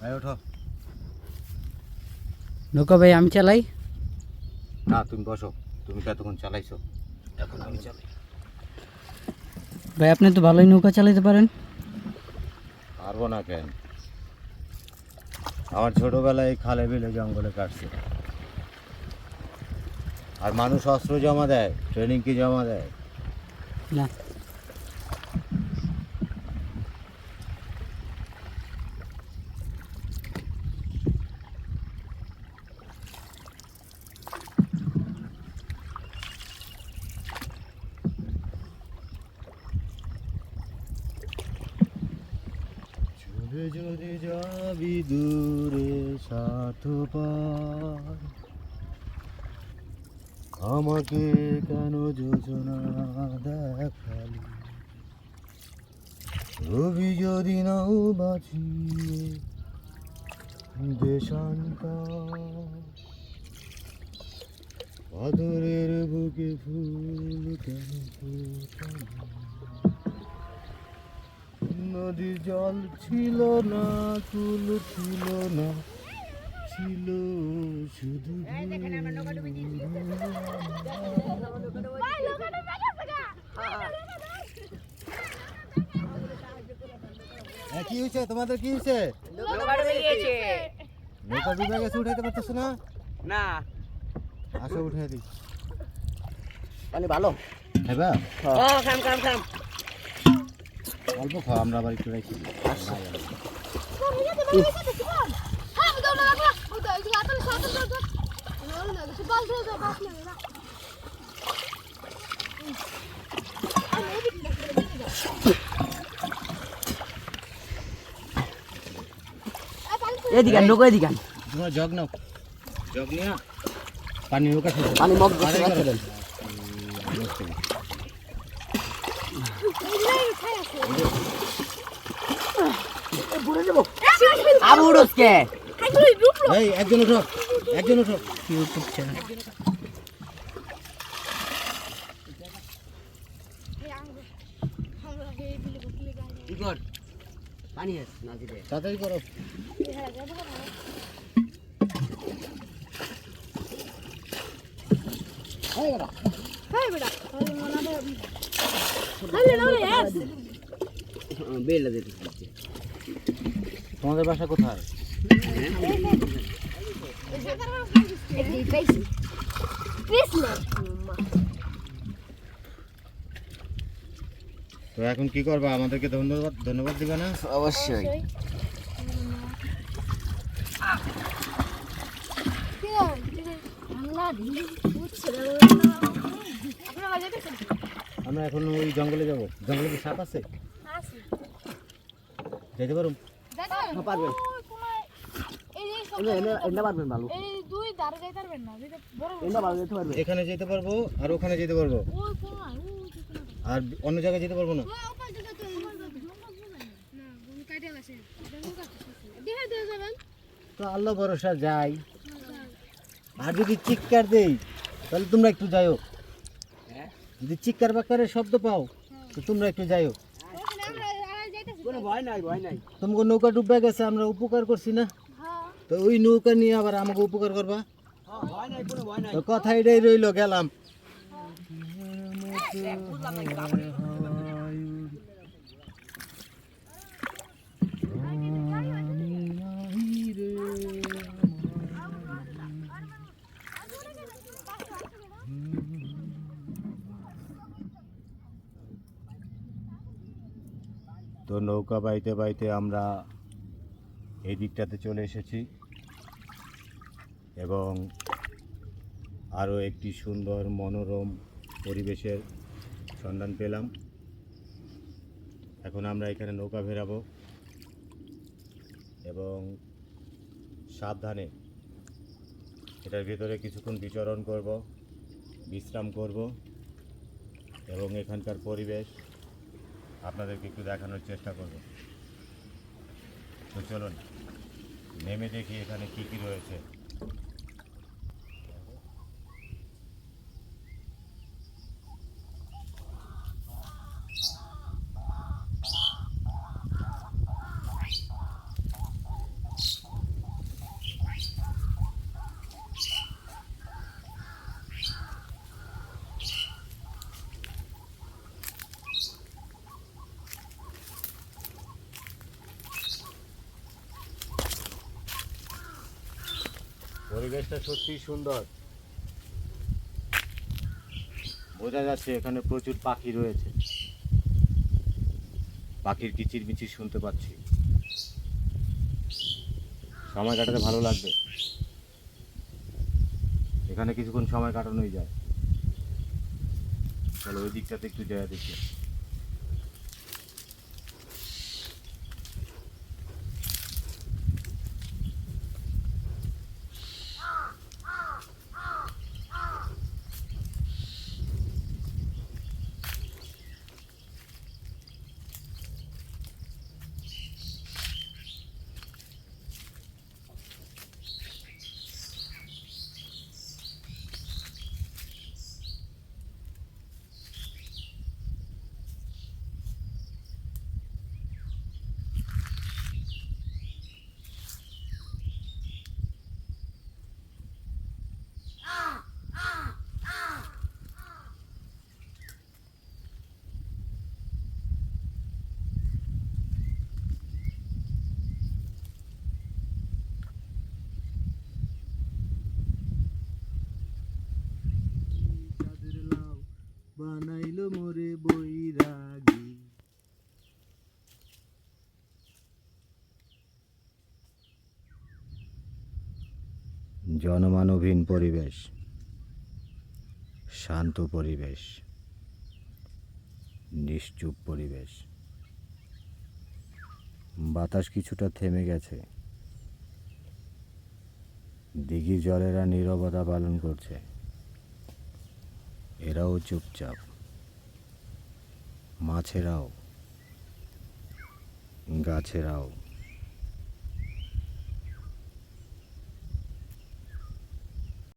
ভাই ওঠো। নৌকা ভাই আমি চালাই। না তুমি বসো। তুমি তো এতক্ষণ চালাইছো। এখন আমি চালাই। ভাই আপনি তো ভালোই নৌকা চালাতে পারেন। পারব না কেন? আমার ছোটবেলায় খালে বিলে জঙ্গলে কাটছে। আর মানুষ অস্ত্র জমা দেয় ট্রেনিং কি জমা দেয়? না। যাবি দূরে সাথবার আমাকে কেন যোজনা দেখালি রবি যদি নাও বাঁচিয়ে দেশান্তর, আদরের বুকে ফুল কেন? নদীর জল ছিল না কুল ছিল না। ছিল শুধু হ্যাঁ, কি হয়েছে? তোমাদের কি হয়েছে? নৌকা ডুবে গেছে উঠাইতে পারতেছো না? না। আসো উঠাই দিই। ভালো। ও খাম খাম খাম। অল্প খাও আমরা আবার একটু রাখি এদিকে আন, নৌকা এদিকে তোমরা জগ নাও। জগ নিয়ে পানি পানি মগ দেন। আবু উড়োসকে এই একজন উঠো একজন উঠো। ইউটিউব চ্যানেল তাড়াতাড়ি করো। বেল দিতে তোমাদের বাসা কোথায়? তো এখন কি করবা? আমাদেরকে ধন্যবাদ ধন্যবাদ দিবে না? অবশ্যই। আমরা এখন ওই জঙ্গলে যাব। জঙ্গলে কি সাপ আছে? যেতে পারো পারবেন। এখানে যেতে পারব আর ওখানে যেতে পারব। আর অন্য জায়গায় যেতে পারব না? দিকে তো আমার আল্লাহ ভরসা যাই। আর যদি চিৎকার দেই তাহলে তোমরা একটু যাইও। যদি চিৎকার বাক্কারের শব্দ পাও তো তোমরা একটু যাইও। কোনো ভয় নাই ভয় নাই। তোমাকে নৌকা ডুবে গেছে আমরা উপকার করছি না। হ্যাঁ। তো ওই নৌকা নিয়ে আবার আমাকে উপকার করবা? তো কথা এটাই রইল গেলাম। তো নৌকা বাইতে বাইতে আমরা এই দিকটাতে চলে এসেছি। এবং আরও একটি সুন্দর মনোরম পরিবেশের সন্ধান পেলাম। এখন আমরা এখানে নৌকা ভেরাবো এবং সাবধানে এটার ভিতরে কিছুক্ষণ বিচরণ করব, বিশ্রাম করব এবং এখানকার পরিবেশ আপনাদেরকে একটু দেখানোর চেষ্টা করব। তো চলুন নেমে দেখি এখানে কি কি রয়েছে। পরিবেশটা সত্যি সুন্দর। বোঝা যাচ্ছে এখানে প্রচুর পাখি রয়েছে। পাখির কিচির মিচির শুনতে পাচ্ছি। সময় কাটাতে ভালো লাগবে। এখানে কিছুক্ষণ সময় কাটানোই যায়। তাহলে ওই দিকটাতে একটু যায় দেখি। বানাইলো মোরে বৈরাগী। জনমানবহীন পরিবেশ, শান্ত পরিবেশ, নিশ্চুপ পরিবেশ। বাতাস কিছুটা থেমে গেছে। দিঘি জলেরা নীরবতা পালন করছে। এরাও চুপচাপ। মাছেরাও গাছেরাও।